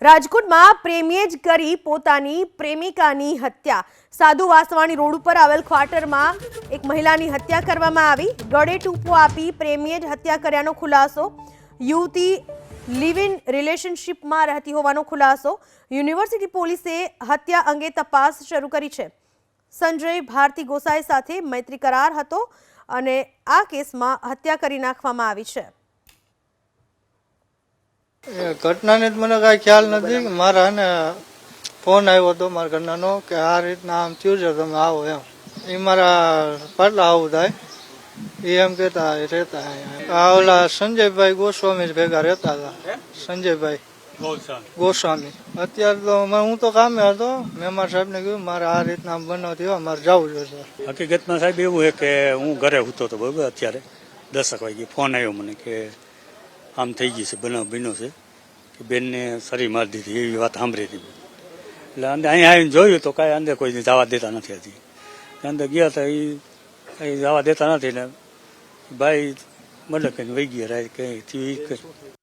રાજકોટમાં પ્રેમીએ જ કરી પોતાની પ્રેમિકાની હત્યા. સાધુ વાસવાણી રોડ ઉપર આવેલ ક્વાર્ટરમાં એક મહિલાની હત્યા કરવામાં આવી. ગળે ટૂંપો આપી પ્રેમીએ જ હત્યા કર્યાનો ખુલાસો. યુવતી લિવ ઇન રિલેશનશિપમાં રહેતી હોવાનો ખુલાસો. યુનિવર્સિટી પોલીસે હત્યા અંગે તપાસ શરૂ કરી છે. સંજય ભારતી ગોસાઈ સાથે મૈત્રી કરાર હતો અને આ કેસમાં હત્યા કરી નાખવામાં આવી છે. એ ઘટનાને જ મને કાંઈ ખ્યાલ નથી. કે મારા ને ફોન આવ્યો હતો મારા ઘરનાનો કે આ રીતના આમ થયું છે તમે આવો એમ. એ મારા પાટલા આવું થાય. એ એમ કહેતા રહેતા આ ઓલા સંજયભાઈ ગોસ્વામી ભેગા રહેતા હતા. સંજયભાઈ ગોસ્વામી. અત્યારે તો હું તો કામે હતો. મેં મારા સાહેબને કહ્યું મારે આ રીતના આમ બનાવ થયો મારે જવું જોઈએ હકીકતમાં સાહેબ એવું છે કે હું ઘરે હતો હતો બરોબર અત્યારે દસક વાગે ફોન આવ્યો મને કે આમ થઈ ગઈ છે, બનાવ બન્યો છે. કે બેનને સરી મારી દીધી, એવી વાત સાંભળી હતી એટલે અંદર અહીંયા આવીને જોયું તો કાંઈ અંદર કોઈને જવા દેતા નથી હતી અંદર ગયા હતા એ કંઈ જવા દેતા નથી ને ભાઈ મને કંઈ વહી ગયા રાય કંઈ થયું કંઈ